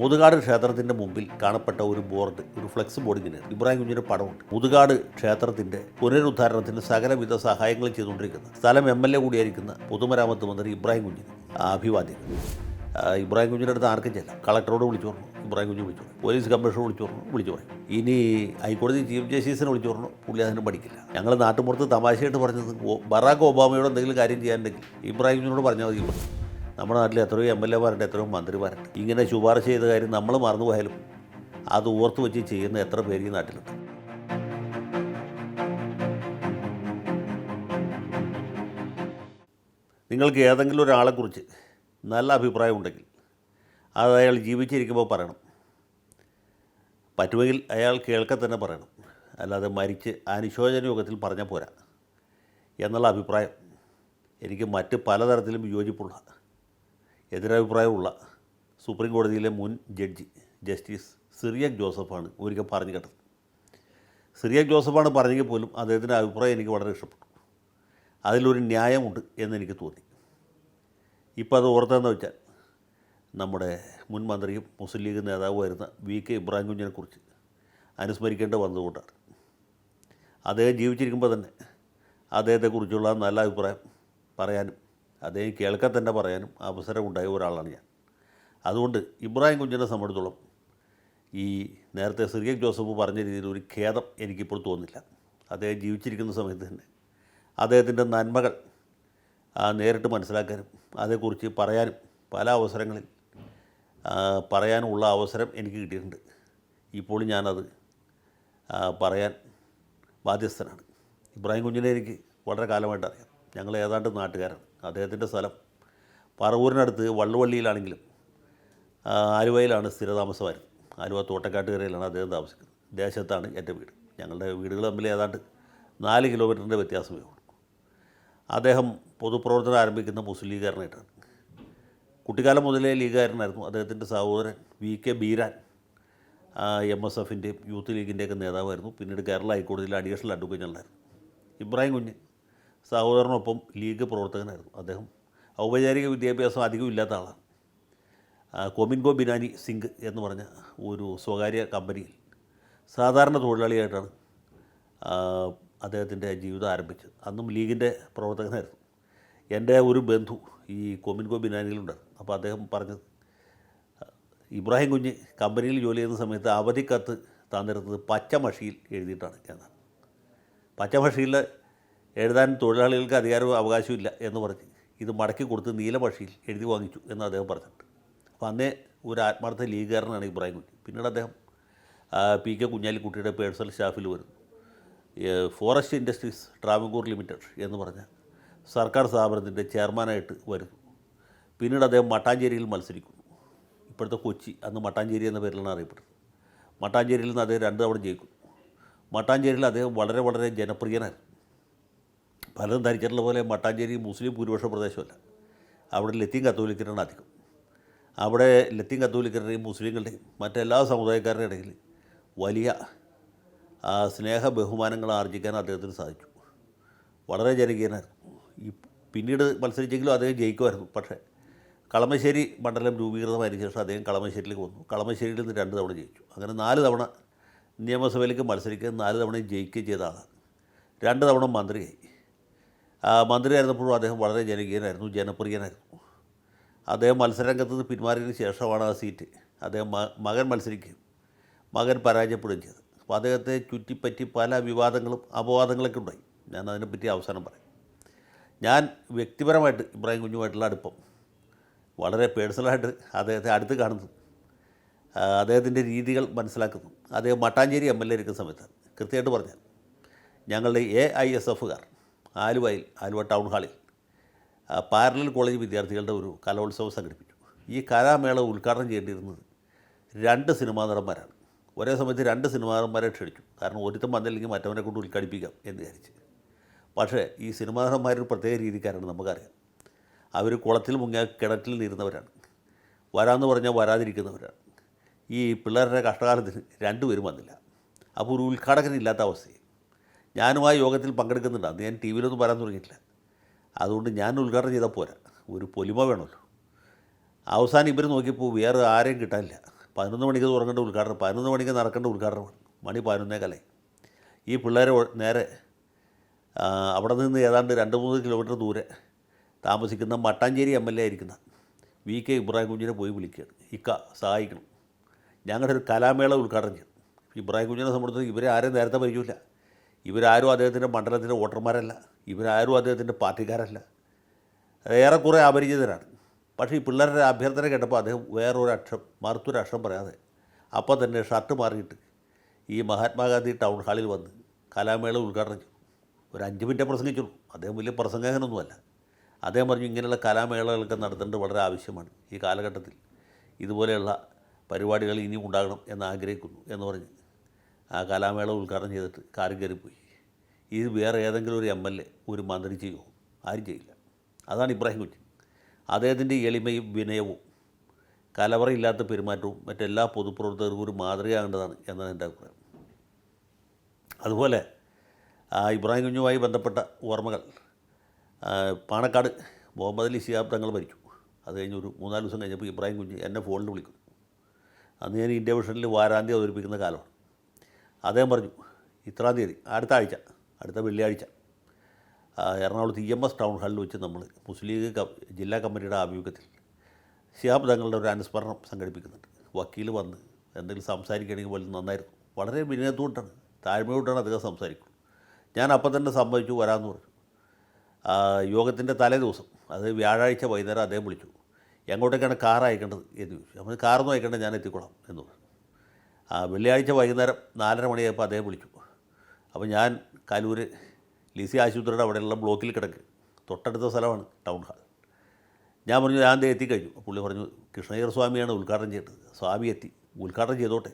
മുതുകാട് ക്ഷേത്രത്തിന്റെ മുമ്പിൽ കാണപ്പെട്ട ഒരു ബോർഡ് ഒരു ഫ്ലെക്സ് ബോർഡിങ്ങിന് ഇബ്രാഹിം കുഞ്ഞിന്റെ പടമുണ്ട്. മുതുകാട് ക്ഷേത്രത്തിന്റെ പുനരുദ്ധാരണത്തിന് സകലവിധ സഹായങ്ങളും ചെയ്തുകൊണ്ടിരിക്കുന്ന സ്ഥലം എം എൽ എ കൂടിയായിരിക്കുന്ന പൊതുമരാമത്ത് മന്ത്രി ഇബ്രാഹിം കുഞ്ഞിന് അഭിവാദ്യം. ഇബ്രാഹിം കുഞ്ഞിന്റെ അടുത്ത് ആർക്കും ചെല്ലാം. കളക്ടറോട് വിളിച്ചു പറഞ്ഞു. ഇബ്രാഹിം കുഞ്ഞ് വിളിച്ചു പറഞ്ഞു. പോലീസ് കമ്മീഷണർ വിളിച്ചു പറഞ്ഞു. വിളിച്ചു പറഞ്ഞു. ഇനി ഹൈക്കോടതി ചീഫ് ജസ്റ്റിസിനെ വിളിച്ചു പറഞ്ഞു. പുള്ളി അതിന് പഠിക്കില്ല. ഞങ്ങൾ നാട്ടുമ്പുറത്ത് തമാശയായിട്ട് പറഞ്ഞത് ബറാക് ഒബാമയോട് എന്തെങ്കിലും കാര്യം ചെയ്യാനുണ്ടെങ്കിൽ ഇബ്രാഹിം കുഞ്ഞിനോട് പറഞ്ഞാൽ മതി. നമ്മുടെ നാട്ടിൽ എത്രയോ എം എൽ എമാരുണ്ട് എത്രയോ മന്ത്രിമാരുണ്ട്. ഇങ്ങനെ ശുപാർശ ചെയ്ത കാര്യം നമ്മൾ മറന്നുപോയാലും അത് ഓർത്ത് വെച്ച് ചെയ്യുന്ന എത്ര പേര് ഈ നാട്ടിലുണ്ട്. നിങ്ങൾക്ക് ഏതെങ്കിലും ഒരാളെക്കുറിച്ച് നല്ല അഭിപ്രായം ഉണ്ടെങ്കിൽ അത് അയാൾ ജീവിച്ചിരിക്കുമ്പോൾ പറയണം. പറ്റുമെങ്കിൽ അയാൾ കേൾക്കെ തന്നെ പറയണം. അല്ലാതെ മരിച്ച് അനുശോചന യോഗത്തിൽ പറഞ്ഞാൽ പോരാ. എന്നുള്ള അഭിപ്രായം എനിക്ക് മറ്റ് പലതരത്തിലും വിയോജിപ്പുള്ള എതിരഭിപ്രായമുള്ള സുപ്രീം കോടതിയിലെ മുൻ ജഡ്ജി ജസ്റ്റിസ് സിറിയക് ജോസഫാണ് ഒരിക്കൽ പറഞ്ഞു കേട്ടത്. സിറിയക് ജോസഫാണ് പറഞ്ഞെങ്കിൽ പോലും അദ്ദേഹത്തിന്റെ അഭിപ്രായം എനിക്ക് വളരെ ഇഷ്ടപ്പെട്ടു. അതിലൊരു ന്യായമുണ്ട് എന്നെനിക്ക് തോന്നി. ഇപ്പോൾ അത് ഓർത്തതെന്ന് വെച്ചാൽ നമ്മുടെ മുൻ മന്ത്രിയും മുസ്ലിം ലീഗ് നേതാവുമായിരുന്ന വി കെ ഇബ്രാഹിം കുഞ്ഞിനെക്കുറിച്ച് അനുസ്മരിക്കേണ്ട വന്നതുകൊണ്ടാണ്. അദ്ദേഹം ജീവിച്ചിരിക്കുമ്പോൾ തന്നെ അദ്ദേഹത്തെക്കുറിച്ചുള്ള നല്ല അഭിപ്രായം പറയാനും അദ്ദേഹം കേൾക്കാൻ തന്നെ പറയാനും അവസരമുണ്ടായ ഒരാളാണ് ഞാൻ. അതുകൊണ്ട് ഇബ്രാഹിം കുഞ്ഞിനെ സംബന്ധിച്ചിടത്തോളം ഈ നേരത്തെ സിറിയക് ജോസഫ് പറഞ്ഞ രീതിയിൽ ഒരു ഖേദം എനിക്കിപ്പോൾ തോന്നില്ല അദ്ദേഹം ജീവിച്ചിരിക്കുന്ന സമയത്ത് തന്നെ അദ്ദേഹത്തിന്റെ നന്മകൾ നേരിട്ട് മനസ്സിലാക്കാനും അതേക്കുറിച്ച് പറയാനും പല അവസരങ്ങളിൽ പറയാനുള്ള അവസരം എനിക്ക് കിട്ടിയിട്ടുണ്ട്. ഇപ്പോൾ ഞാനത് പറയാൻ ബാധ്യസ്ഥനാണ്. ഇബ്രാഹിം കുഞ്ഞിനെ എനിക്ക് വളരെ കാലമായിട്ട് അറിയാം ഞങ്ങൾ ഏതാണ്ട് നാട്ടുകാരൻ അദ്ദേഹത്തിന്റെ സ്ഥലം പറവൂരിനടുത്ത് വള്ളുവള്ളിയിലാണെങ്കിലും ആലുവയിലാണ് സ്ഥിരതാമസമായിരുന്നത്. ആലുവ തോട്ടക്കാട്ടുകരയിലാണ് അദ്ദേഹം താമസിക്കുന്നത്. ദേശത്താണ് എന്റെ വീട്. ഞങ്ങളുടെ വീടുകൾ തമ്മിൽ ഏതാണ്ട് നാല് കിലോമീറ്ററിന്റെ വ്യത്യാസമേ ഉള്ളൂ. അദ്ദേഹം പൊതുപ്രവർത്തനം ആരംഭിക്കുന്ന മുസ്ലിം ലീഗുകാരനായിട്ടാണ് കുട്ടിക്കാലം മുതലേ ലീഗുകാരനായിരുന്നു. അദ്ദേഹത്തിന്റെ സഹോദരൻ V K Beeran M S എഫിന്റെയും youth ലീഗിന്റെയൊക്കെ നേതാവായിരുന്നു. പിന്നീട് കേരള ഹൈക്കോടതിയിൽ അഡീഷണൽ അഡ്വക്കേറ്റ് ഉണ്ടായിരുന്നു ഇബ്രാഹിം കുഞ്ഞ് സഹോദരനൊപ്പം ലീഗ് പ്രവർത്തകനായിരുന്നു. അദ്ദേഹം ഔപചാരിക വിദ്യാഭ്യാസം അധികം ഇല്ലാത്ത ആളാണ്. കൊമിൻകോ ബിനാനി സിംഗ് എന്ന് പറഞ്ഞ ഒരു സ്വകാര്യ കമ്പനിയിൽ സാധാരണ തൊഴിലാളിയായിട്ടാണ് അദ്ദേഹത്തിന്റെ ജീവിതം ആരംഭിച്ചത്. അന്നും ലീഗിന്റെ പ്രവർത്തകനായിരുന്നു. എന്റെ ഒരു ബന്ധു ഈ കൊമിൻഗോ ബിനാനിയിലുണ്ടായിരുന്നു. അപ്പോൾ അദ്ദേഹം പറഞ്ഞത് ഇബ്രാഹിം കുഞ്ഞ് കമ്പനിയിൽ ജോലി ചെയ്യുന്ന സമയത്ത് അവധിക്കത്ത് തന്നിരുന്നത് പച്ച മഷിയിൽ എഴുതിയിട്ടാണ് എന്നാണ്. പച്ചമഷിയിൽ എഴുതാൻ തൊഴിലാളികൾക്ക് അധികാരവും അവകാശവും ഇല്ല എന്ന് പറഞ്ഞ് ഇത് മടക്കി കൊടുത്ത് നീലഭാഷയിൽ എഴുതി വാങ്ങിച്ചു എന്ന് അദ്ദേഹം പറഞ്ഞിട്ടുണ്ട്. അപ്പോൾ അന്നേ ഒരു ആത്മാർത്ഥ ലീഗുകാരനാണ് ഇബ്രാഹിം കുട്ടി. പിന്നീട് അദ്ദേഹം പി കെ കുഞ്ഞാലിക്കുട്ടിയുടെ പേഴ്സണൽ സ്റ്റാഫിൽ വരുന്നു. ഫോറസ്റ്റ് ഇൻഡസ്ട്രീസ് ട്രാവൻകൂർ ലിമിറ്റഡ് എന്ന് പറഞ്ഞ സർക്കാർ സ്ഥാപനത്തിന്റെ ചെയർമാനായിട്ട് വരുന്നു. പിന്നീട് അദ്ദേഹം മട്ടാഞ്ചേരിയിൽ മത്സരിക്കുന്നു. ഇപ്പോഴത്തെ കൊച്ചി അന്ന് മട്ടാഞ്ചേരി എന്ന പേരിലാണ് അറിയപ്പെടുന്നത്. മട്ടാഞ്ചേരിയിൽ നിന്ന് അദ്ദേഹം രണ്ട് തവണ ജയിക്കുന്നു. മട്ടാഞ്ചേരിയിൽ അദ്ദേഹം വളരെ വളരെ ജനപ്രിയനായിരുന്നു. പലരും ധരിച്ചിട്ടുള്ള പോലെ മട്ടാഞ്ചേരി മുസ്ലിം ഭൂരിപക്ഷ പ്രദേശമല്ല. അവിടെ ലത്തീൻ കത്തോലിക്കരാണ് അധികം. അവിടെ ലത്തീൻ കത്തോലിക്കരുടെയും മുസ്ലിങ്ങളുടെയും മറ്റെല്ലാ സമുദായക്കാരുടെ ഇടയിൽ വലിയ സ്നേഹ ബഹുമാനങ്ങൾ ആർജിക്കാൻ അദ്ദേഹത്തിന് സാധിച്ചു. വളരെ ജനകീയനായിരുന്നു. ഈ പിന്നീട് മത്സരിച്ചെങ്കിലും അദ്ദേഹം ജയിക്കുമായിരുന്നു. പക്ഷേ കളമശ്ശേരി മണ്ഡലം രൂപീകൃതമായതിനു ശേഷം അദ്ദേഹം കളമശ്ശേരിയിലേക്ക് വന്നു. കളമശ്ശേരിയിൽ നിന്ന് രണ്ട് തവണ ജയിച്ചു. അങ്ങനെ നാല് തവണ നിയമസഭയിലേക്ക് മത്സരിക്കുകയും നാല് തവണയും ജയിക്കുകയും ചെയ്ത ആളാണ്. രണ്ട് തവണ മന്ത്രിയായി. മന്ത്രിയായിരുന്നപ്പോഴും അദ്ദേഹം വളരെ ജനകീയനായിരുന്നു ജനപ്രിയനായിരുന്നു. അദ്ദേഹം മത്സരരംഗത്ത് നിന്ന് പിന്മാറിയതിന് ശേഷമാണ് ആ സീറ്റ് അദ്ദേഹം മകൻ മത്സരിക്കുകയും മകൻ പരാജയപ്പെടുകയും ചെയ്തത്. അപ്പോൾ അദ്ദേഹത്തെ ചുറ്റിപ്പറ്റി പല വിവാദങ്ങളും അപവാദങ്ങളൊക്കെ ഉണ്ടായി. ഞാൻ അതിനെപ്പറ്റി അവസാനം പറയും. ഞാൻ വ്യക്തിപരമായിട്ട് ഇബ്രാഹിം കുഞ്ഞുമായിട്ടുള്ള അടുപ്പം വളരെ പേഴ്സണലായിട്ട് അദ്ദേഹത്തെ അടുത്ത് കാണുന്നു. അദ്ദേഹത്തിന്റെ രീതികൾ മനസ്സിലാക്കുന്നു. അദ്ദേഹം മട്ടാഞ്ചേരി എം എൽ എ ഇരിക്കുന്ന സമയത്താണ്. കൃത്യമായിട്ട് പറഞ്ഞാൽ ഞങ്ങളുടെ എ ഐ എസ് എഫുകാർ ആലുവയിൽ ആലുവ ടൗൺ ഹാളിൽ പാരലൽ കോളേജ് വിദ്യാർത്ഥികളുടെ ഒരു കലോത്സവം സംഘടിപ്പിച്ചു. ഈ കലാമേള ഉദ്ഘാടനം ചെയ്യേണ്ടിയിരുന്നത് രണ്ട് സിനിമാ നടന്മാരാണ് ഒരേ സമയത്ത് രണ്ട് സിനിമാ നടന്മാരെ ക്ഷണിച്ചു. കാരണം ഒരുത്തം വന്നില്ലെങ്കിൽ മറ്റവനെ കൊണ്ട് ഉദ്ഘാടിപ്പിക്കാം എന്ന് വിചാരിച്ച്. പക്ഷേ ഈ സിനിമാ നടന്മാർ ഒരു പ്രത്യേക രീതിക്കാരാണ് നമുക്കറിയാം. അവർ കുളത്തിൽ മുങ്ങിയ കിണറ്റിൽ നിരുന്നവരാണ്. വരാമെന്ന് പറഞ്ഞാൽ വരാതിരിക്കുന്നവരാണ്. ഈ പിള്ളേരുടെ കഷ്ടകാലത്തിന് രണ്ടുപേരും വന്നില്ല. അപ്പോൾ ഒരു ഉദ്ഘാടകനില്ലാത്ത അവസ്ഥയായി. ഞാനും ആ യോഗത്തിൽ പങ്കെടുക്കുന്നുണ്ട്. അന്ന് ഞാൻ ടി വിയിലൊന്നും വരാൻ തുടങ്ങിയിട്ടില്ല. അതുകൊണ്ട് ഞാൻ ഉദ്ഘാടനം ചെയ്താൽ പോരാ. ഒരു പൊലിമ വേണമല്ലോ. അവസാനം ഇവർ നോക്കിയപ്പോൾ വേറെ ആരെയും കിട്ടാനില്ല. പതിനൊന്ന് മണിക്ക് തുടങ്ങേണ്ട ഉദ്ഘാടനം പതിനൊന്ന് മണിക്ക് നടക്കേണ്ട ഉദ്ഘാടനമാണ്. മണി പതിനൊന്നേ കലേ ഈ പിള്ളേരെ നേരെ അവിടെ നിന്ന് ഏതാണ്ട് രണ്ട് മൂന്ന് കിലോമീറ്റർ ദൂരെ താമസിക്കുന്ന മട്ടാഞ്ചേരി എം എൽ എ ആയിരിക്കുന്ന വി കെ ഇബ്രാഹിം കുഞ്ഞിനെ പോയി വിളിക്കുകയാണ്. ഇക്ക സഹായിക്കണം. ഞങ്ങളുടെ ഒരു കലാമേള ഉദ്ഘാടനം ചെയ്യണം. ഇബ്രാഹിം കുഞ്ഞിനെ സംബന്ധിച്ച് ഇവരെ ആരും നേരത്തെ പരിചയമില്ല. ഇവരാരും അദ്ദേഹത്തിന്റെ മണ്ഡലത്തിന്റെ വോട്ടർമാരല്ല ഇവരാരും അദ്ദേഹത്തിന്റെ പാർട്ടിക്കാരല്ല. ഏറെക്കുറെ അപരിചിതരാണ്. പക്ഷേ ഈ പിള്ളേരുടെ അഭ്യർത്ഥന കേട്ടപ്പോൾ അദ്ദേഹം വേറൊരു അക്ഷരം മറുത്തൊരു അക്ഷരം പറയാതെ അപ്പോൾ തന്നെ ഷർട്ട് മാറിയിട്ട് ഈ മഹാത്മാഗാന്ധി ടൗൺ ഹാളിൽ വന്ന് കലാമേള ഉദ്ഘാടനം ചെയ്തു. ഒരു അഞ്ച് മിനിറ്റ് പ്രസംഗിച്ചുള്ളൂ അദ്ദേഹം വലിയ പ്രസംഗകനൊന്നുമല്ല. അദ്ദേഹം പറഞ്ഞു ഇങ്ങനെയുള്ള കലാമേളകളൊക്കെ നടത്തേണ്ടത് വളരെ ആവശ്യമാണ് ഈ കാലഘട്ടത്തിൽ. ഇതുപോലെയുള്ള പരിപാടികൾ ഇനിയും ഉണ്ടാകണം എന്ന് ആഗ്രഹിക്കുന്നു എന്ന് പറഞ്ഞ്. ആ കലാമേള ഉദ്ഘാടനം ചെയ്തിട്ട് കാര്യം കയറിപ്പോയി. ഇത് വേറെ ഏതെങ്കിലും ഒരു എം എൽ എ ഒരു മന്ത്രി ചെയ്യുമോ ആരും ചെയ്യില്ല. അതാണ് ഇബ്രാഹിം കുഞ്ഞ്. അദ്ദേഹത്തിന്റെ എളിമയും വിനയവും കലവറയില്ലാത്ത പെരുമാറ്റവും മറ്റെല്ലാ പൊതുപ്രവർത്തകർക്കും ഒരു മാതൃകയാകേണ്ടതാണ് എന്നാണ് എന്റെ അഭിപ്രായം. അതുപോലെ ഇബ്രാഹിം കുഞ്ഞുമായി ബന്ധപ്പെട്ട ഓർമ്മകൾ പാണക്കാട് മുഹമ്മദ് അലി ഷിയാബ് തങ്ങൾ മരിച്ചു. അത് കഴിഞ്ഞ് ഒരു മൂന്നാൽ ദിവസം കഴിഞ്ഞപ്പോൾ ഇബ്രാഹിം കുഞ്ഞ് എന്നെ ഫോണിൽ വിളിക്കും അന്ന് ഞാൻ ഇന്ത്യ വിഷനിൽ വാരാന്തി അവതരിപ്പിക്കുന്ന കാലമാണ്. അദ്ദേഹം പറഞ്ഞു ഇത്രാം തീയതി അടുത്ത ആഴ്ച അടുത്ത വെള്ളിയാഴ്ച. എറണാകുളം എറണാകുളത്ത് ഇ എം എസ് ടൗൺ ഹാളിൽ വെച്ച് നമ്മൾ മുസ്ലിം ലീഗ് ജില്ലാ കമ്മിറ്റിയുടെ ആഭിമുഖ്യത്തിൽ ശിഹാബ് തങ്ങളുടെ ഒരു അനുസ്മരണം സംഘടിപ്പിക്കുന്നുണ്ട്. വക്കീൽ വന്ന് എന്തെങ്കിലും സംസാരിക്കുകയാണെങ്കിൽ പോലും നന്നായിരുന്നു. വളരെ വിനയത്തോട്ടാണ് താഴ്മയോട്ടാണ് അദ്ദേഹം സംസാരിക്കുന്നത്. ഞാൻ അപ്പം തന്നെ സംഭവിച്ചു വരാമെന്ന് പറഞ്ഞു. യോഗത്തിന്റെ തലേ ദിവസം അത് വ്യാഴാഴ്ച വൈകുന്നേരം അദ്ദേഹം വിളിച്ചു. എങ്ങോട്ടേക്കാണ് കാർ അയക്കേണ്ടത് എന്ന് ചോദിച്ചു. അപ്പോൾ കാറൊന്നും അയക്കേണ്ടത് ഞാൻ എത്തിക്കൊള്ളാം എന്ന് പറഞ്ഞു. വെള്ളിയാഴ്ച വൈകുന്നേരം നാലര മണിയായപ്പോൾ അദ്ദേഹം വിളിച്ചു. അപ്പോൾ ഞാൻ കലൂർ ലിസി ആശുപത്രിയുടെ അവിടെയുള്ള ബ്ലോക്കിൽ കിടക്ക്. തൊട്ടടുത്ത സ്ഥലമാണ് ടൗൺ ഹാൾ. ഞാൻ പറഞ്ഞു ഞാൻ എത്തിക്കഴിഞ്ഞു. പുള്ളി പറഞ്ഞു കൃഷ്ണയ്യർ സ്വാമിയാണ് ഉദ്ഘാടനം ചെയ്തത് സ്വാമി എത്തി. ഉദ്ഘാടനം ചെയ്തോട്ടെ.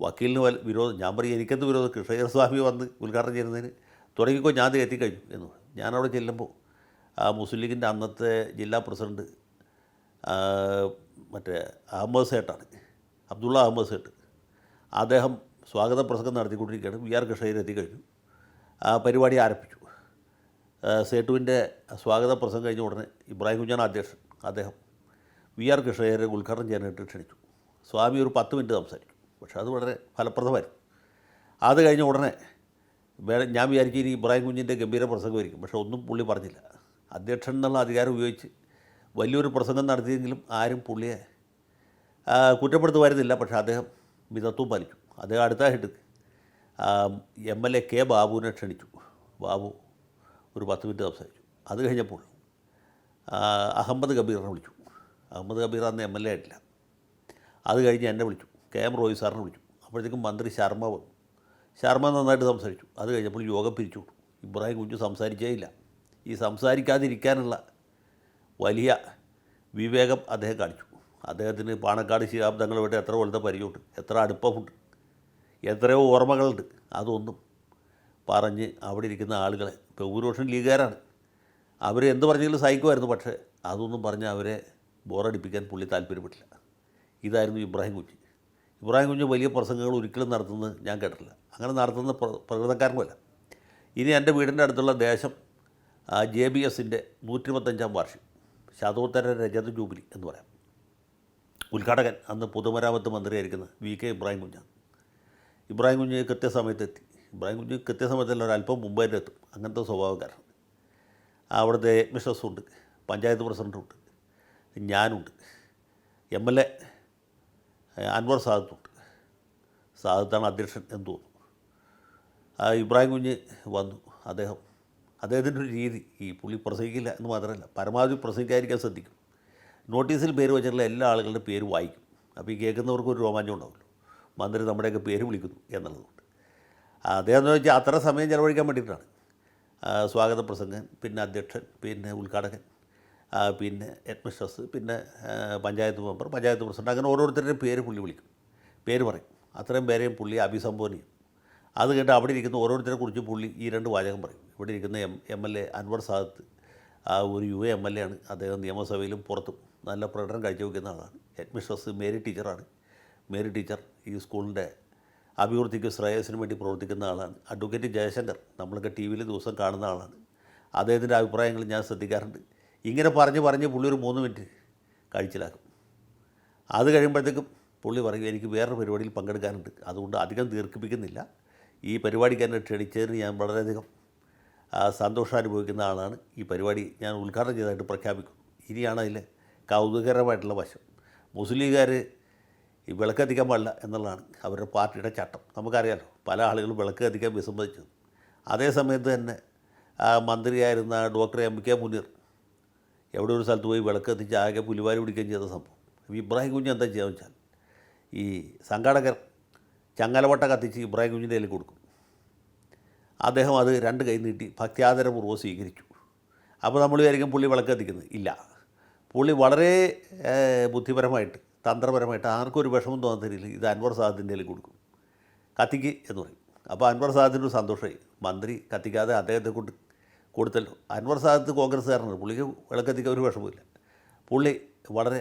വക്കീലിന് വല്ല വിരോധം ഞാൻ പറയും എനിക്കെന്ത് വിരോധം? കൃഷ്ണയ്യർ സ്വാമി വന്ന് ഉദ്ഘാടനം ചെയ്യുന്നതിന് തുടങ്ങിക്കോ ഞാൻ എത്തിക്കഴിഞ്ഞു. എന്ന് ഞാനവിടെ ചെല്ലുമ്പോൾ ആ മുസ്ലിം ലീഗിന്റെ അന്നത്തെ ജില്ലാ പ്രസിഡന്റ് മറ്റേ അഹമ്മദ് സേട്ടാണ് അബ്ദുള്ള അഹമ്മദ് സേട്ട്. അദ്ദേഹം സ്വാഗത പ്രസംഗം നടത്തിക്കൊണ്ടിരിക്കുകയാണ്. വി ആർ കൃഷ്ണയിൽ എത്തിക്കഴിഞ്ഞു. ആ പരിപാടി ആരംഭിച്ചു. സേട്ടുവിന്റെ സ്വാഗത പ്രസംഗം കഴിഞ്ഞ ഉടനെ ഇബ്രാഹിം കുഞ്ഞാണ് അധ്യക്ഷൻ. അദ്ദേഹം വി ആർ കൃഷ്ണയ്യരെ ഉദ്ഘാടനം ചെയ്യാനായിട്ട് ക്ഷണിച്ചു. സ്വാമി ഒരു പത്ത് മിനിറ്റ് സംസാരിച്ചു പക്ഷേ അത് വളരെ ഫലപ്രദമായിരുന്നു. അത് കഴിഞ്ഞ ഉടനെ വേറെ ഞാൻ വിചാരിക്കും ഇനി ഇബ്രാഹിം കുഞ്ഞിന്റെ ഗംഭീര പ്രസംഗമായിരിക്കും. പക്ഷേ ഒന്നും പുള്ളി പറഞ്ഞില്ല. അധ്യക്ഷൻ എന്നുള്ള അധികാരം ഉപയോഗിച്ച് വലിയൊരു പ്രസംഗം നടത്തിയെങ്കിലും ആരും പുള്ളിയെ കുറ്റപ്പെടുത്തുമായിരുന്നില്ല. പക്ഷേ അദ്ദേഹം മിതത്വം പാലിച്ചു അദ്ദേഹം അടുത്തായിട്ട് എം എൽ എ കെ ബാബുവിനെ ക്ഷണിച്ചു. ബാബു ഒരു പത്ത് മിനിറ്റ് സംസാരിച്ചു. അത് കഴിഞ്ഞപ്പോൾ അഹമ്മദ് കബീറിനെ വിളിച്ചു. അഹമ്മദ് കബീർ അന്ന് എം എൽ എ ആയിട്ടില്ല. അത് കഴിഞ്ഞ് എന്നെ വിളിച്ചു. കെ എം റോയ് സാറിനെ വിളിച്ചു. അപ്പോഴത്തേക്കും മന്ത്രി ശർമ്മ വന്നു. ശർമ്മ നന്നായിട്ട് സംസാരിച്ചു. അത് കഴിഞ്ഞപ്പോൾ യോഗം പിരിച്ചു വിട്ടു. ഇബ്രാഹിം കുഞ്ഞു സംസാരിച്ചേ ഇല്ല. ഈ സംസാരിക്കാതിരിക്കാനുള്ള വലിയ വിവേകം അദ്ദേഹം കാണിച്ചു. അദ്ദേഹത്തിന് പാണക്കാട് ശിഹാബ് തങ്ങളുമായിട്ട് എത്ര കൊല്ലത്തെ പരിചയമുണ്ട്? എത്ര അടുപ്പമുണ്ട്? എത്രയോ ഓർമ്മകളുണ്ട്? അതൊന്നും പറഞ്ഞ് അവിടെ ഇരിക്കുന്ന ആളുകളെ. ഇപ്പോൾ ഭൂരിപക്ഷം ലീഗുകാരാണ്. അവർ എന്ത് പറഞ്ഞാലും സഹിക്കുമായിരുന്നു പക്ഷേ അതൊന്നും പറഞ്ഞ് അവരെ ബോറടിപ്പിക്കാൻ പുള്ളി താല്പര്യപ്പെട്ടില്ല. ഇതായിരുന്നു ഇബ്രാഹിം കുഞ്ഞ്. ഇബ്രാഹിം കുഞ്ഞ് വലിയ പ്രസംഗങ്ങൾ ഒരിക്കലും നടത്തുന്നത് ഞാൻ കേട്ടില്ല അങ്ങനെ നടത്തുന്ന പ്ര- പ്രകൃതക്കാരനുമല്ല. ഇനി എന്റെ വീടിന്റെ അടുത്തുള്ള ദേശം ജെ ബി എസിന്റെ നൂറ്റിരുപത്തഞ്ചാം വാർഷികം ശതോത്തര രജത ജൂബിലി എന്ന് പറയാം. ഉദ്ഘാടകൻ അന്ന് പൊതുമരാമത്ത് മന്ത്രിയായിരിക്കുന്ന വി കെ ഇബ്രാഹിം കുഞ്ഞാണ്. ഇബ്രാഹിം കുഞ്ഞ് കൃത്യസമയത്ത് എത്തി ഇബ്രാഹിം കുഞ്ഞ് കൃത്യസമയത്തല്ല ഒരല്പം മുമ്പേ തന്നെ എത്തും അങ്ങനത്തെ സ്വഭാവക്കാരൻ. അവിടുത്തെ മിഷസും ഉണ്ട് പഞ്ചായത്ത് പ്രസിഡന്റുണ്ട് ഞാനുണ്ട്. എം എൽ എ അൻവർ സാദത്തുണ്ട്. സാദത്താണ് അധ്യക്ഷൻ എന്ന് തോന്നുന്നു. ആ ഇബ്രാഹിം കുഞ്ഞ് വന്നു. അദ്ദേഹം അദ്ദേഹത്തിന്റെ ഒരു രീതി ഈ പുള്ളി പ്രസംഗിക്കില്ല എന്ന് മാത്രമല്ല പരമാവധി പ്രസംഗിക്കാതിരിക്കാൻ ശ്രദ്ധിക്കും. നോട്ടീസിൽ പേര് വെച്ചിട്ടുള്ള എല്ലാ ആളുകളുടെ പേര് വായിക്കും. അപ്പോൾ ഈ കേൾക്കുന്നവർക്ക് ഒരു രോമാഞ്ചം ഉണ്ടാവുമല്ലോ. മന്ത്രി നമ്മുടെയൊക്കെ പേര് വിളിക്കുന്നു എന്നുള്ളതുകൊണ്ട്. അദ്ദേഹം എന്ന് വെച്ചാൽ അത്ര സമയം ചിലവഴിക്കാൻ വേണ്ടിയിട്ടാണ്. സ്വാഗത പ്രസംഗൻ പിന്നെ അധ്യക്ഷൻ പിന്നെ ഉദ്ഘാടകൻ പിന്നെ ഹെഡ്മിസ്ട്രസ് പിന്നെ പഞ്ചായത്ത് മെമ്പർ പഞ്ചായത്ത് പ്രസിഡന്റ് അങ്ങനെ ഓരോരുത്തരുടെയും പേര് പുള്ളി വിളിക്കും. പേര് പറയും. അത്രയും പേരെയും പുള്ളി അഭിസംബോധന ചെയ്യും. അത് കേട്ട് അവിടെ ഇരിക്കുന്ന ഓരോരുത്തരെ കുറിച്ച് പുള്ളി ഈ രണ്ട് വാചകം പറയും. ഇവിടെ ഇരിക്കുന്ന M M L A Anwar Sadath ഒരു യു എം എൽ എ ആണ്. അദ്ദേഹം നിയമസഭയിലും പുറത്തും. നല്ല പ്രകടനം കാഴ്ചവെക്കുന്ന ആളാണ്. ഹെഡ്മിസ്ട്രസ് മേരി ടീച്ചറാണ്. മേരി ടീച്ചർ ഈ സ്കൂളിന്റെ അഭിവൃദ്ധിക്ക് ശ്രേയസിന് വേണ്ടി പ്രവർത്തിക്കുന്ന ആളാണ്. അഡ്വക്കേറ്റ് ജയശങ്കർ നമ്മളൊക്കെ ടി വിയിൽ ദിവസം കാണുന്ന ആളാണ്. അദ്ദേഹത്തിന്റെ അഭിപ്രായങ്ങൾ ഞാൻ ശ്രദ്ധിക്കാറുണ്ട്. ഇങ്ങനെ പറഞ്ഞ് പറഞ്ഞ് പുള്ളി ഒരു മൂന്ന് മിനിറ്റ് കഴിച്ചിലാക്കും. അത് കഴിയുമ്പോഴത്തേക്കും പുള്ളി പറയും എനിക്ക് വേറൊരു പരിപാടിയിൽ പങ്കെടുക്കാനുണ്ട്. അതുകൊണ്ട് അധികം ദീർഘിപ്പിക്കുന്നില്ല. ഈ പരിപാടിക്ക് എന്നെ ക്ഷണിച്ചതിന് ഞാൻ വളരെയധികം സന്തോഷം അനുഭവിക്കുന്ന ആളാണ്. ഈ പരിപാടി ഞാൻ ഉദ്ഘാടനം ചെയ്തതായിട്ട് പ്രഖ്യാപിക്കും ഇനിയാണ് അതിൽ കൗതുകകരമായിട്ടുള്ള വശം. മുസ്ലിം ലീഗുകാർ ഈ വിളക്ക് കത്തിക്കാൻ പാടില്ല എന്നുള്ളതാണ് അവരുടെ പാർട്ടിയുടെ ചട്ടം. നമുക്കറിയാലോ പല ആളുകളും വിളക്ക് കത്തിക്കാൻ വിസമ്മതിച്ചത് അതേ സമയത്ത് തന്നെ ആ മന്ത്രിയായിരുന്ന ഡോക്ടർ എം കെ മുനീർ എവിടെ ഒരു സ്ഥലത്ത് പോയി വിളക്ക് കത്തിച്ച് ആകെ പുലിവാരി പിടിക്കുകയും ചെയ്ത സംഭവം. ഇബ്രാഹിം കുഞ്ഞ് എന്താ ചെയ്യുക വെച്ചാൽ ഈ സംഘാടകർ ചങ്ങലവട്ട കത്തിച്ച് ഇബ്രാഹിം കുഞ്ഞിന്റെ കയ്യിൽ കൊടുക്കും. അദ്ദേഹം അത് രണ്ട് കൈ നീട്ടി ഭക്തിയാദരപൂർവം സ്വീകരിച്ചു. അപ്പോൾ നമ്മൾ വിചാരിക്കും പുള്ളി വിളക്ക് കത്തിക്കുന്നത് ഇല്ല. പുള്ളി വളരെ ബുദ്ധിപരമായിട്ട് തന്ത്രപരമായിട്ട് ആർക്കും ഒരു വിഷമം തോന്നുന്നില്ല ഇത് അൻവർ സാദിന്റെ കൊടുക്കും. കത്തിക്ക് എന്ന് പറയും. അപ്പോൾ അൻവർ ഒരു സന്തോഷമായി. മന്ത്രി കത്തിക്കാതെ അദ്ദേഹത്തെ കൊണ്ട് കൊടുത്തല്ലോ. അൻവർ സാദത്ത് കോൺഗ്രസ്സുകാരനാണ്. പുള്ളിക്ക് വിളക്കത്തിക്കാൻ ഒരു വിഷമമില്ല പുള്ളി വളരെ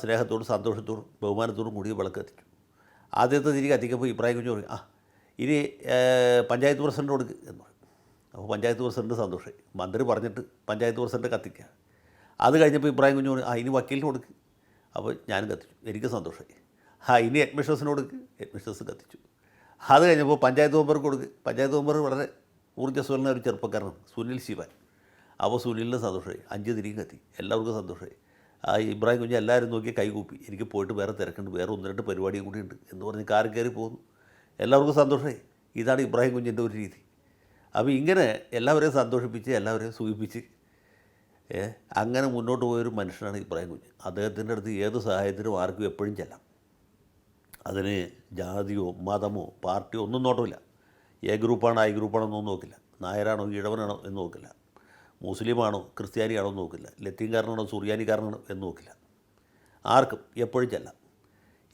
സ്നേഹത്തോടും സന്തോഷത്തോടും ബഹുമാനത്തോടും കൂടി വിളക്ക് കത്തിച്ചു ആദ്യത്തെ തിരികെ കത്തിക്കപ്പോൾ ഇബ്രാഹിം കുഞ്ഞു പറയും ആ ഇനി പഞ്ചായത്ത് പ്രസിഡന്റ് കൊടുക്കുക എന്ന് പറയും. അപ്പോൾ പഞ്ചായത്ത് പ്രസിഡന്റ് സന്തോഷമായി. മന്ത്രി പറഞ്ഞിട്ട് പഞ്ചായത്ത് പ്രസിഡന്റ് കത്തിക്കുക. അത് കഴിഞ്ഞപ്പോൾ ഇബ്രാഹിം കുഞ്ഞു പറഞ്ഞു ആ ഇനി വക്കീലിന് കൊടുക്ക്. അപ്പോൾ ഞാനും കത്തിച്ചു. എനിക്ക് സന്തോഷമായി. ആ ഇനി അഡ്മിഷൻസിന് കൊടുക്ക്. അഡ്മിഷൻസ് കത്തിച്ചു. അത് കഴിഞ്ഞപ്പോൾ പഞ്ചായത്ത് മെമ്പർക്ക് കൊടുക്ക്. പഞ്ചായത്ത് മെമ്പർ വളരെ ഊർജസ്വലന ഒരു ചെറുപ്പക്കാരനാണ് സുനിൽ ശിവൻ. അപ്പോൾ സുനിലിന് സന്തോഷമായി. അഞ്ച് തിരിയും കത്തി. എല്ലാവർക്കും സന്തോഷമായി. ആ ഇബ്രാഹിം കുഞ്ഞ് എല്ലാവരും നോക്കി കൈകൂപ്പി എനിക്ക് പോയിട്ട് വേറെ തിരക്കുണ്ട്. വേറെ ഒന്ന് രണ്ട് പരിപാടിയും കൂടി ഉണ്ട്. എന്ന് പറഞ്ഞ് കാർ കയറി പോകുന്നു എല്ലാവർക്കും സന്തോഷമായി. ഇതാണ് ഇബ്രാഹിം കുഞ്ഞിന്റെ ഒരു രീതി. അപ്പോൾ ഇങ്ങനെ എല്ലാവരെയും സന്തോഷിപ്പിച്ച് എല്ലാവരെയും സൂചിപ്പിച്ച് അങ്ങനെ മുന്നോട്ട് പോയൊരു മനുഷ്യനാണ് ഇബ്രാഹിം കുഞ്ഞ്. അദ്ദേഹത്തിന്റെ അടുത്ത് ഏത് സഹായത്തിനും ആർക്കും എപ്പോഴും ചെല്ലാം. അതിന് ജാതിയോ മതമോ പാർട്ടിയോ ഒന്നും നോട്ടമില്ല. എ ഗ്രൂപ്പാണോ ഐ ഗ്രൂപ്പാണോ നോക്കില്ല. നായരാണോ ഈഴവനാണോ എന്ന് നോക്കില്ല. മുസ്ലിമാണോ ക്രിസ്ത്യാനിയാണോ എന്ന് നോക്കില്ല. ലത്തീൻകാരനാണോ സുറിയാനിക്കാരനാണോ എന്ന് നോക്കില്ല. ആർക്കും എപ്പോഴും ചെല്ലാം.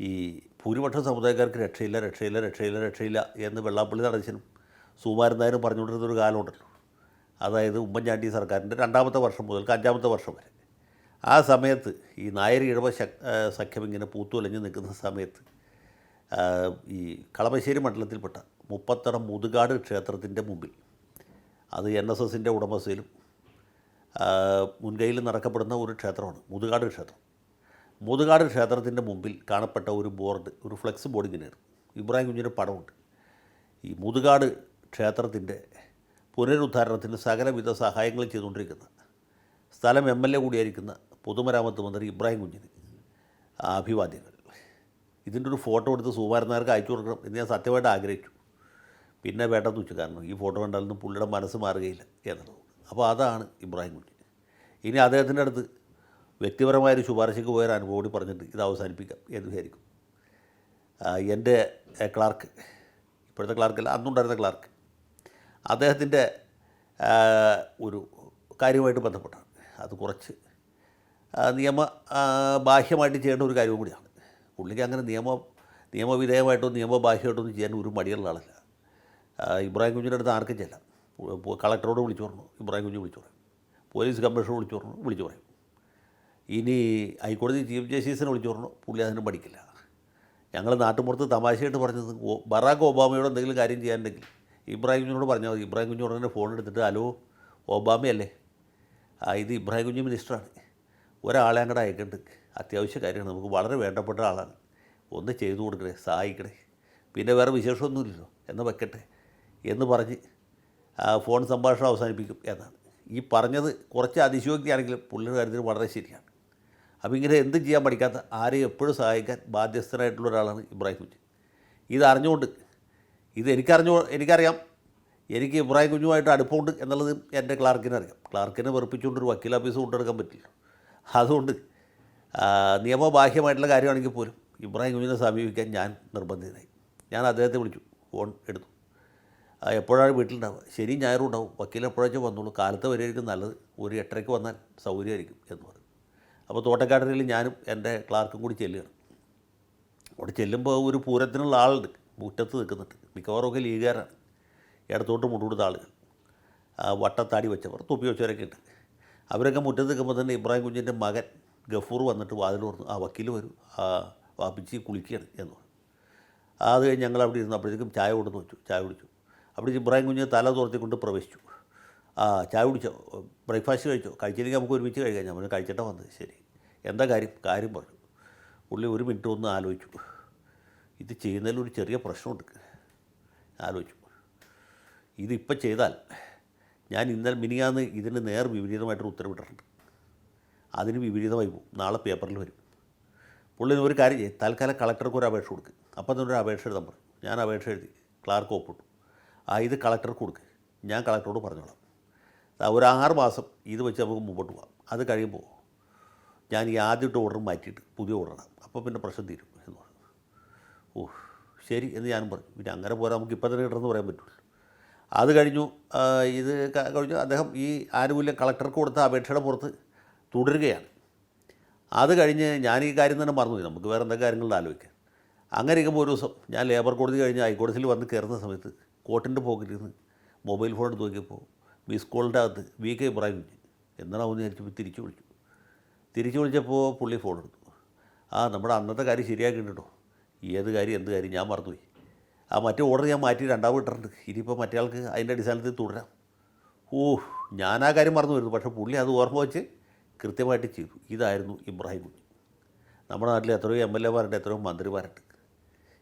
ഈ ഭൂരിപക്ഷ സമുദായക്കാർക്ക് രക്ഷയില്ല രക്ഷയില്ല രക്ഷയില്ല രക്ഷയില്ല എന്ന് വെള്ളാപ്പള്ളി നടച്ചനും സുമാരൻ നായരും പറഞ്ഞുകൊണ്ടിരുന്ന ഒരു കാലമുണ്ടല്ലോ. അതായത് ഉമ്മൻചാണ്ടി സർക്കാരിന്റെ രണ്ടാമത്തെ വർഷം മുതൽ അഞ്ചാമത്തെ വർഷം വരെ. ആ സമയത്ത് ഈ നായർ ഇഴവ സഖ്യം ഇങ്ങനെ പൂത്തുലഞ്ഞ് നിൽക്കുന്ന സമയത്ത് ഈ കളമശ്ശേരി മണ്ഡലത്തിൽപ്പെട്ട മുപ്പത്തടം മുതുകാട് ക്ഷേത്രത്തിന്റെ മുമ്പിൽ അത് എൻ എസ് എസിന്റെ ഉടമസ്ഥയിലും മുൻകൈയിൽ നടക്കപ്പെടുന്ന ഒരു ക്ഷേത്രമാണ് മുതുകാട് ക്ഷേത്രം. മുതുകാട് ക്ഷേത്രത്തിന്റെ മുമ്പിൽ കാണപ്പെട്ട ഒരു ബോർഡ് ഒരു ഫ്ലെക്സ് ബോർഡ് ഇബ്രാഹിം കുഞ്ഞിന്റെ പടമുണ്ട്. ഈ മുതുകാട് ക്ഷേത്രത്തിന്റെ പുനരുദ്ധാരണത്തിന് സകലവിധ സഹായങ്ങൾ ചെയ്തുകൊണ്ടിരിക്കുന്നത്. സ്ഥലം എം എൽ എ കൂടിയായിരിക്കുന്ന പൊതുമരാമത്ത് മന്ത്രി ഇബ്രാഹിം കുഞ്ഞിന് അഭിവാദ്യങ്ങൾ. ഇതിന്റെ ഒരു ഫോട്ടോ എടുത്ത് സുകുമാരനാർക്ക് അയച്ചു കൊടുക്കണം എന്ന് ഞാൻ സത്യമായിട്ട് ആഗ്രഹിച്ചു. പിന്നെ വേണ്ടെന്ന് വെച്ചു. കാരണം ഈ ഫോട്ടോ കണ്ടാലൊന്നും പുള്ളിയുടെ മനസ്സ് മാറുകയില്ല എന്നുള്ളത്. അപ്പോൾ അതാണ് ഇബ്രാഹിം കുഞ്ഞ് ഇനി അദ്ദേഹത്തിന്റെ അടുത്ത് വ്യക്തിപരമായൊരു ശുപാർശയ്ക്ക് പോയൊരു അനുഭവം കൂടി പറഞ്ഞിട്ട് ഇത് അവസാനിപ്പിക്കാം എന്ന് വിചാരിക്കും. എന്റെ ക്ലാർക്ക് ഇപ്പോഴത്തെ ക്ലാർക്കല്ല അന്നുണ്ടായിരുന്ന ക്ലാർക്ക്. അദ്ദേഹത്തിന്റെ ഒരു കാര്യമായിട്ട് ബന്ധപ്പെട്ടാണ്. അത് കുറച്ച് നിയമ ബാഹ്യമായിട്ട് ചെയ്യേണ്ട ഒരു കാര്യവും കൂടിയാണ്. പുള്ളിക്ക് അങ്ങനെ നിയമ നിയമവിധേയമായിട്ടോ നിയമബാഹ്യമായിട്ടൊന്നും ചെയ്യാൻ ഒരു മടിയുള്ള ആളല്ല. ഇബ്രാഹിം കുഞ്ഞിന്റെ അടുത്ത് ആർക്കും ചെല്ലാം കളക്ടറോട് വിളിച്ചു പറഞ്ഞു. ഇബ്രാഹിം കുഞ്ഞ് വിളിച്ചു പറയും. പോലീസ് കമ്മീഷണർ വിളിച്ചു പറഞ്ഞു വിളിച്ചു പറയും. ഇനി ഹൈക്കോടതി ചീഫ് ജസ്റ്റിസിനെ വിളിച്ചു പറഞ്ഞു. പുള്ളി അതിന് പഠിക്കില്ല ഞങ്ങൾ നാട്ടുമ്പുറത്ത് തമാശയായിട്ട് പറഞ്ഞത് ബറാക്ക് ഒബാമയോട് എന്തെങ്കിലും കാര്യം ചെയ്യാനുണ്ടെങ്കിൽ ഇബ്രാഹിം കുഞ്ഞിനോട് പറഞ്ഞാൽ മതി. ഇബ്രാഹിം കുഞ്ഞു ഉടനെ ഫോൺ എടുത്തിട്ട് ഹലോ ഒബാമയല്ലേ? ആ ഇത് ഇബ്രാഹിം കുഞ്ഞു മിനിസ്റ്ററാണ് ഒരാളെ അങ്ങോട്ട് അയക്കേണ്ടത് അത്യാവശ്യ കാര്യമാണ്. നമുക്ക് വളരെ വേണ്ടപ്പെട്ട ആളാണ്. ഒന്ന് ചെയ്തു കൊടുക്കണേ സഹായിക്കണേ. പിന്നെ വേറെ വിശേഷമൊന്നുമില്ലല്ലോ. എന്ന് വെക്കട്ടെ? എന്ന് പറഞ്ഞ് ഫോൺ സംഭാഷണം അവസാനിപ്പിക്കും എന്നാണ്. ഈ പറഞ്ഞത് കുറച്ച് അതിശയോക്തിയാണെങ്കിലും പുള്ളിയുടെ കാര്യത്തിൽ വളരെ ശരിയാണ്. അപ്പോൾ ഇങ്ങനെ എന്തും ചെയ്യാൻ പഠിക്കാത്ത ആരെയും എപ്പോഴും സഹായിക്കാൻ ബാധ്യസ്ഥനായിട്ടുള്ള ഒരാളാണ് ഇബ്രാഹിം കുഞ്ഞ്. ഇത് അറിഞ്ഞുകൊണ്ട് ഇത് എനിക്കറിഞ്ഞു എനിക്കറിയാം. എനിക്ക് ഇബ്രാഹിം കുഞ്ഞുമായിട്ട് അടുപ്പമുണ്ട് എന്നുള്ളത് എന്റെ ക്ലാർക്കിനെ അറിയാം. ക്ലാർക്കിനെ വെറുപ്പിച്ചുകൊണ്ട് ഒരു വക്കീൽ ഓഫീസ് കൊണ്ടെടുക്കാൻ പറ്റില്ല. അതുകൊണ്ട് നിയമബാഹ്യമായിട്ടുള്ള കാര്യമാണെങ്കിൽ പോലും ഇബ്രാഹിം കുഞ്ഞിനെ സമീപിക്കാൻ ഞാൻ നിർബന്ധിതനായി. ഞാൻ അദ്ദേഹത്തെ വിളിച്ചു ഫോൺ എടുത്തു. എപ്പോഴാണ് വീട്ടിലുണ്ടാവുക? ശരി ഞായറും ഉണ്ടാവും. വക്കീൽ എപ്പോഴാச்சுം വന്നോളൂ. കാലത്ത് വരെയായിരിക്കും നല്ലത്. ഒരു എട്ടരയ്ക്ക് വന്നാൽ സൗകര്യമായിരിക്കും എന്ന് പറഞ്ഞു. അപ്പോൾ തോട്ടക്കാട്ടിൽ ഞാനും എന്റെ ക്ലാർക്കും കൂടി ചെല്ലുകയാണ്. അവിടെ ചെല്ലുമ്പോൾ ഒരു പൂരത്തിനുള്ള ആളുണ്ട്. മുറ്റത്ത് നിൽക്കുന്നുണ്ട്. മിക്കവാറുമൊക്കെ ലീഗുകാരാണ്. ഇടത്തോട്ട് മുട്ടുകൊടുത്ത ആളുകൾ. വട്ടത്താടി വെച്ചവർ തൊപ്പി വെച്ചവരൊക്കെ ഉണ്ട്. അവരൊക്കെ മുറ്റത്ത് നിൽക്കുമ്പോൾ തന്നെ ഇബ്രാഹിം കുഞ്ഞിന്റെ മകൻ ഗഫൂർ വന്നിട്ട് വാതിൽ തുറന്നു. ആ വക്കീൽ വരും. ആ വാപ്പിച്ച് കുളിക്കുകയാണ് എന്ന് അത് കഴിഞ്ഞ് ഞങ്ങൾ അവിടെ ഇരുന്നപ്പോഴത്തേക്കും ചായ കൊടുത്ത് വെച്ചു. ചായ കുടിച്ചു. അപ്പോഴേക്കും ഇബ്രാഹിം കുഞ്ഞ് തല തുറത്തിക്കൊണ്ട് പ്രവേശിച്ചു. ആ ചായ കുടിച്ചോ? ബ്രേക്ക്ഫാസ്റ്റ് കഴിച്ചോ? കഴിച്ചില്ലെങ്കിൽ നമുക്ക് ഒരുമിച്ച് കഴിക്കാം. ഞാൻ പറഞ്ഞു കഴിച്ചിട്ടാണ് വന്നത്. ശരി. എന്താ കാര്യം? കാര്യം പറഞ്ഞു. പുള്ളി ഒരു മിനിറ്റ് ഒന്ന് ആലോചിച്ചു. ഇത് ചെയ്യുന്നതിൽ ഒരു ചെറിയ പ്രശ്നമുണ്ട്. ആലോചിച്ചു ഇതിപ്പോൾ ചെയ്താൽ ഞാൻ ഇന്നലെ മിനിയാന്ന് ഇതിന് നേർ വിപരീതമായിട്ടൊരു ഉത്തരവിട്ടിട്ടുണ്ട്. അതിന് വിപരീതമായി പോകും. നാളെ പേപ്പറിൽ വരും. പുള്ളി ഒരു കാര്യം ചെയ്യും. തൽക്കാലം കളക്ടർക്ക് ഒരു അപേക്ഷ കൊടുക്കുക അപ്പം തന്നെ ഒരു അപേക്ഷ എഴുതാൻ പറയും. ഞാൻ അപേക്ഷ എഴുതി. ക്ലാർക്ക് ഒപ്പിട്ടു. ആ ഇത് കളക്ടർക്ക് കൊടുക്ക്. ഞാൻ കളക്ടറോട് പറഞ്ഞോളാം. ഒരു ആറ് മാസം ഇത് വെച്ച് നമുക്ക് മുമ്പോട്ട് പോകാം. അത് കഴിയുമ്പോൾ ഞാൻ ഈ ആദ്യത്തെ ഓർഡർ മാറ്റിയിട്ട് പുതിയ ഓർഡർ ഇടാം അപ്പോൾ പിന്നെ പ്രശ്നം തീരും. പറഞ്ഞു ഓ ശരി എന്ന് ഞാനും പറഞ്ഞു. പിന്നെ അങ്ങനെ പോരാ നമുക്ക് ഇപ്പം തന്നെ കിട്ടണമെന്ന് പറയാൻ പറ്റുള്ളൂ. അത് കഴിഞ്ഞു ഇത് കഴിഞ്ഞു അദ്ദേഹം ഈ ആനുകൂല്യം കളക്ടർക്ക് കൊടുത്ത അപേക്ഷയുടെ പുറത്ത് തുടരുകയാണ്. അത് കഴിഞ്ഞ് ഞാൻ ഈ കാര്യം തന്നെ മറന്നുപോയി. നമുക്ക് വേറെ എന്തൊക്കെ കാര്യങ്ങളിൽ ആലോചിക്കാം അങ്ങനെ ഇരിക്കുമ്പോൾ ഒരു ദിവസം ഞാൻ ലേബർ കോടതി കഴിഞ്ഞ് ഹൈക്കോടതിയിൽ വന്ന് കയറുന്ന സമയത്ത് കോട്ടിന്റെ പോക്കറ്റിൽ നിന്ന് മൊബൈൽ ഫോൺ എടുത്ത് നോക്കിയപ്പോൾ മിസ് കോളിന്റെ അകത്ത് വി കെ ഇബ്രാഹിം എന്താണാവെന്ന് വിചാരിച്ചപ്പോൾ തിരിച്ചു വിളിച്ചു. തിരിച്ചു വിളിച്ചപ്പോൾ പുള്ളി ഫോൺ എടുത്തു. ആ നമ്മുടെ അന്നത്തെ കാര്യം ശരിയാക്കിയിട്ടോ ഏത് കാര്യം എന്ത് കാര്യം ഞാൻ മറന്നുപോയി ആ മറ്റേ ഓർഡർ ഞാൻ മാറ്റി രണ്ടാമത് ഇട്ടിട്ടുണ്ട് ഇനിയിപ്പോൾ മറ്റേ ആൾക്ക് അതിന്റെ അടിസ്ഥാനത്തിൽ തുടരാം. ഓ ഞാൻ ആ കാര്യം മറന്നു വരുന്നു പക്ഷേ പുള്ളി അത് ഓർമ്മ വെച്ച് കൃത്യമായിട്ട് ചെയ്തു. ഇതായിരുന്നു ഇബ്രാഹിം കുഞ്ഞ്. നമ്മുടെ നാട്ടിൽ എത്രയോ എം എൽ എമാരുണ്ട് എത്രയോ മന്ത്രിമാരുണ്ട്.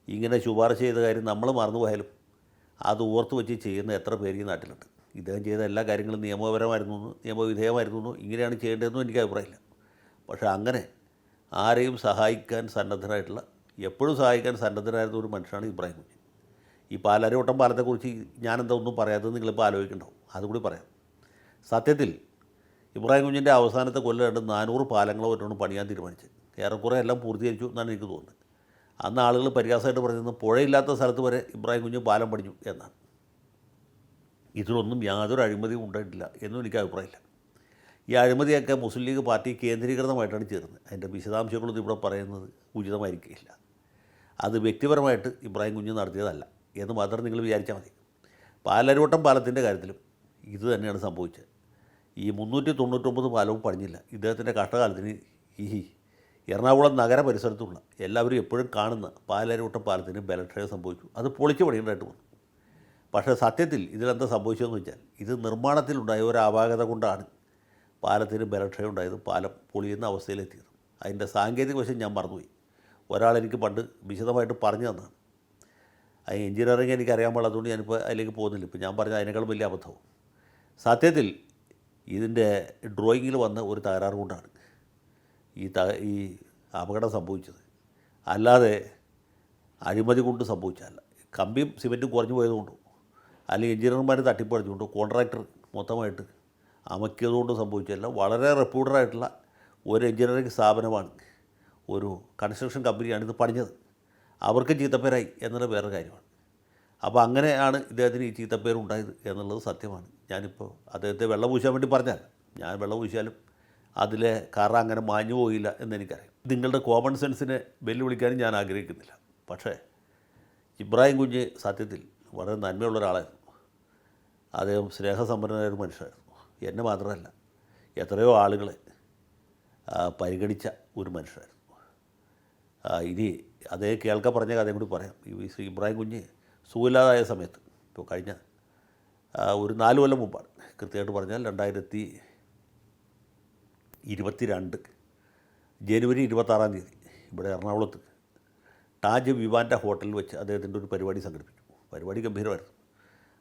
ഇങ്ങനെ ശുപാർശ ചെയ്ത കാര്യം നമ്മൾ മറന്നു പോയാലും അത് ഓർത്ത് വെച്ച് ചെയ്യുന്ന എത്ര പേര് ഈ നാട്ടിലുണ്ട്. ഇദ്ദേഹം ചെയ്ത എല്ലാ കാര്യങ്ങളും നിയമപരമായിരുന്നു നിയമവിധേയമായിരുന്നു ഇങ്ങനെയാണ് ചെയ്യേണ്ടതെന്നും എനിക്ക് അഭിപ്രായമില്ല. പക്ഷേ അങ്ങനെ ആരെയും സഹായിക്കാൻ സന്നദ്ധനായിട്ടുള്ള എപ്പോഴും സഹായിക്കാൻ സന്നദ്ധനായിരുന്ന ഒരു മനുഷ്യനാണ് ഇബ്രാഹിം കുഞ്ഞ്. ഈ പാലാരിവട്ടം പാലത്തെക്കുറിച്ച് ഞാനെന്താ ഒന്നും പറയാത്തത് നിങ്ങളിപ്പോൾ ആലോചിക്കണ്ടാവും. അതുകൂടി പറയാം. സത്യത്തിൽ ഇബ്രാഹിം കുഞ്ഞിന്റെ അവസാനത്തെ കൊല്ലം രണ്ട് നാനൂറ് പാലങ്ങളോ മറ്റോണ്ട് പണിയാൻ തീരുമാനിച്ചത്. ഏറെക്കുറെ എല്ലാം പൂർത്തീകരിച്ചു എന്നാണ് എനിക്ക് തോന്നുന്നത്. അന്ന് ആളുകൾ പരിഹാസമായിട്ട് പറയുന്നത് പുഴയില്ലാത്ത സ്ഥലത്ത് വരെ ഇബ്രാഹിം കുഞ്ഞ് പാലം പണിഞ്ഞു എന്നാണ്. ഇതിലൊന്നും യാതൊരു അഴിമതിയും ഉണ്ടായിട്ടില്ല എന്നും എനിക്ക് അഭിപ്രായമില്ല. ഈ അഴിമതിയൊക്കെ മുസ്ലിം ലീഗ് പാർട്ടി കേന്ദ്രീകൃതമായിട്ടാണ് ചേർന്നത് അതിന്റെ വിശദാംശങ്ങളൊന്നും ഇവിടെ പറയുന്നത് ഉചിതമായിരിക്കില്ല അത് വ്യക്തിപരമായിട്ട് ഇബ്രാഹിം കുഞ്ഞ് നടത്തിയതല്ല എന്ന് മാത്രം നിങ്ങൾ വിചാരിച്ചാൽ മതി. പാലരുവട്ടം പാലത്തിന്റെ കാര്യത്തിലും ഇത് തന്നെയാണ് സംഭവിച്ചത്. ഈ മുന്നൂറ്റി തൊണ്ണൂറ്റൊമ്പത് പാലവും പണിഞ്ഞില്ല ഇദ്ദേഹത്തിന്റെ കഷ്ടകാലത്തിന് ഈ എറണാകുളം നഗര പരിസരത്തുള്ള എല്ലാവരും എപ്പോഴും കാണുന്ന പാലരുവട്ടം പാലത്തിന് ബലക്ഷയം സംഭവിച്ചു. അത് പൊളിച്ചു പണിയേണ്ടതായിട്ട് വന്നു. പക്ഷേ സത്യത്തിൽ ഇതിലെന്താ സംഭവിച്ചതെന്ന് വെച്ചാൽ ഇത് നിർമ്മാണത്തിലുണ്ടായ ഒരു അപാകത കൊണ്ടാണ് പാലത്തിന് ബലക്ഷയം ഉണ്ടായത് പാലം പൊളിയുന്ന അവസ്ഥയിലെത്തിയത്. അതിന്റെ സാങ്കേതിക വശം ഞാൻ മറന്നുപോയി. ഒരാൾ എനിക്ക് പണ്ട് വിശദമായിട്ട് പറഞ്ഞു തന്നതാണ്. ആ എഞ്ചിനീയറിങ് എനിക്ക് അറിയാൻ പാടില്ലാത്തതുകൊണ്ട് ഞാനിപ്പോൾ അതിലേക്ക് പോകുന്നില്ല. ഇപ്പോൾ ഞാൻ പറഞ്ഞ അതിനേക്കാളും വലിയ അബദ്ധവും. സത്യത്തിൽ ഇതിന്റെ ഡ്രോയിങ്ങിൽ വന്ന ഒരു തകരാറ് കൊണ്ടാണ് ഈ ത ഈ അപകടം സംഭവിച്ചത്. അല്ലാതെ അഴിമതി കൊണ്ട് സംഭവിച്ചതല്ല. കമ്പിയും സിമെന്റും കുറഞ്ഞു പോയതുകൊണ്ടോ അല്ലെങ്കിൽ എഞ്ചിനീയർമാർ തട്ടിപ്പറിച്ചുകൊണ്ടോ കോൺട്രാക്ടർ മൊത്തമായിട്ട് അമക്കിയതുകൊണ്ട് സംഭവിച്ചതല്ല. വളരെ റെപ്യൂട്ടഡായിട്ടുള്ള ഒരു എഞ്ചിനീയറിംഗ് സ്ഥാപനമാണ് ഒരു കൺസ്ട്രക്ഷൻ കമ്പനിയാണ് ഇത് പണിഞ്ഞത്. അവർക്ക് ചീത്തപ്പേരായി എന്നുള്ള വേറെ കാര്യമാണ്. അപ്പോൾ അങ്ങനെയാണ് ഇദ്ദേഹത്തിന് ഈ ചീത്തപ്പേരുണ്ടായത് എന്നുള്ളത് സത്യമാണ്. ഞാനിപ്പോൾ അദ്ദേഹത്തെ വെള്ളം പൂശാൻ വേണ്ടി പറഞ്ഞാൽ ഞാൻ വെള്ളം പൂശിയാലും അതിലെ കറ അങ്ങനെ മാഞ്ഞു പോയില്ല എന്നെനിക്കറിയാം നിങ്ങളുടെ കോമൺ സെൻസിനെ വെല്ലുവിളിക്കാനും ഞാൻ ആഗ്രഹിക്കുന്നില്ല. പക്ഷേ ഇബ്രാഹിം കുഞ്ഞ് സത്യത്തിൽ വളരെ നന്മയുള്ള ഒരാളായിരുന്നു. അദ്ദേഹം സ്നേഹസമ്പന്നനായ ഒരു മനുഷ്യരായിരുന്നു എന്നെ മാത്രമല്ല എത്രയോ ആളുകളെ പരിഗണിച്ച ഒരു മനുഷ്യരായിരുന്നു ആ, ഇനി അതേ കേൾക്ക പറഞ്ഞ കഥയും കൂടി പറയാം. ഈ ശ്രീ ഇബ്രാഹിം കുഞ്ഞ് സുഖമില്ലാതായ സമയത്ത് ഇപ്പോൾ കഴിഞ്ഞ ഒരു നാല് കൊല്ലം മുമ്പാണ്. കൃത്യമായിട്ട് പറഞ്ഞാൽ രണ്ടായിരത്തി ഇരുപത്തി രണ്ട് ജനുവരി ഇരുപത്താറാം തീയതി ഇവിടെ എറണാകുളത്ത് താജ് വിവാന്റെ ഹോട്ടലിൽ വെച്ച് അദ്ദേഹത്തിന്റെ ഒരു പരിപാടി സംഘടിപ്പിച്ചു. പരിപാടി ഗംഭീരമായിരുന്നു.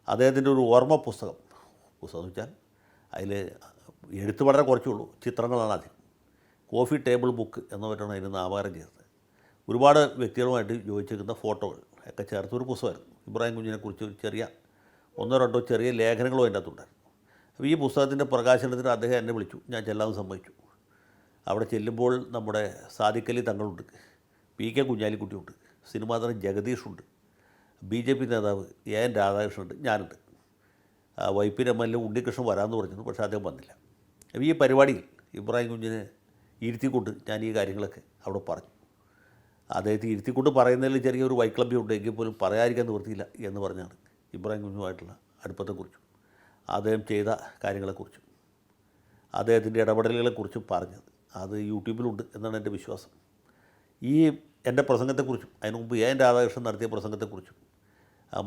അദ്ദേഹത്തിന്റെ ഒരു ഓർമ്മ പുസ്തകം പുസ്തകം എന്ന് വെച്ചാൽ അതിൽ എഴുത്ത് വളരെ കുറച്ചേ ഉള്ളൂ ചിത്രങ്ങളാണ് അധികം കോഫി ടേബിൾ ബുക്ക് എന്നവരാണ് അതിന് നാമകരണം ചെയ്തത്. ഒരുപാട് വ്യക്തികളുമായിട്ട് യോജിച്ചിരിക്കുന്ന ഫോട്ടോകൾ ഒക്കെ ചേർത്ത് ഒരു പുസ്തകമായിരുന്നു. ഇബ്രാഹിം കുഞ്ഞിനെക്കുറിച്ച് ചെറിയ ഒന്നോ രണ്ടോ ചെറിയ ലേഖനങ്ങളും അതിന്റെ അകത്തുണ്ടായിരുന്നു. അപ്പോൾ ഈ പുസ്തകത്തിന്റെ പ്രകാശനത്തിന് അദ്ദേഹം എന്നെ വിളിച്ചു. ഞാൻ ചെല്ലാൻ സമ്മതിച്ചു. അവിടെ ചെല്ലുമ്പോൾ നമ്മുടെ സാദിഖലി തങ്ങളുണ്ട്. പി കെ കുഞ്ഞാലിക്കുട്ടിയുണ്ട്. സിനിമാ നടൻ ജഗദീഷുണ്ട്. ബി ജെ പി നേതാവ് എ എൻ രാധാകൃഷ്ണനുണ്ട്. ഞാനുണ്ട്. Vypin M L A Unnikrishnan വരാമെന്ന് പറഞ്ഞിരുന്നു. പക്ഷേ അദ്ദേഹം വന്നില്ല. അപ്പോൾ ഈ പരിപാടിയിൽ ഇബ്രാഹിം കുഞ്ഞിനെ ഇരുത്തിക്കൊണ്ട് ഞാൻ ഈ കാര്യങ്ങളൊക്കെ അവിടെ പറഞ്ഞു. അദ്ദേഹത്തെ ഇരുത്തിക്കൊണ്ട് പറയുന്നതിൽ ചെറിയൊരു വൈക്ലഭ്യമുണ്ട് എങ്കിൽ പോലും പറയാതിരിക്കാൻ നിവൃത്തിയില്ല എന്ന് പറഞ്ഞാണ് ഇബ്രാഹിം കുഞ്ഞുമായിട്ടുള്ള അടുപ്പത്തെക്കുറിച്ചും അദ്ദേഹം ചെയ്ത കാര്യങ്ങളെക്കുറിച്ചും അദ്ദേഹത്തിന്റെ ഇടപെടലുകളെക്കുറിച്ചും പറഞ്ഞത്. അത് യൂട്യൂബിലുണ്ട് എന്നാണ് എന്റെ വിശ്വാസം. ഈ എന്റെ പ്രസംഗത്തെക്കുറിച്ചും അതിന് മുമ്പ് എ എൻ രാധാകൃഷ്ണൻ നടത്തിയ പ്രസംഗത്തെക്കുറിച്ചും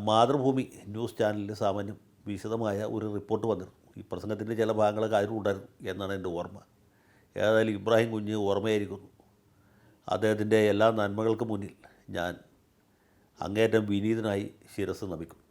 മാതൃഭൂമി ന്യൂസ് ചാനലിൽ സാമാന്യം വിശദമായ ഒരു റിപ്പോർട്ട് വന്നിരുന്നു. ഈ പ്രസംഗത്തിന്റെ ചില ഭാഗങ്ങളൊക്കെ അതിലും ഉണ്ടായിരുന്നു എന്നാണ് എന്റെ ഓർമ്മ. ഏതായാലും ഇബ്രാഹിം കുഞ്ഞ് ഓർമ്മയായിരിക്കുന്നു. അദ്ദേഹത്തിന്റെ എല്ലാ നന്മകൾക്കും മുന്നിൽ ഞാൻ അങ്ങേറ്റം വിനീതനായി ശിരസ് നമിക്കും.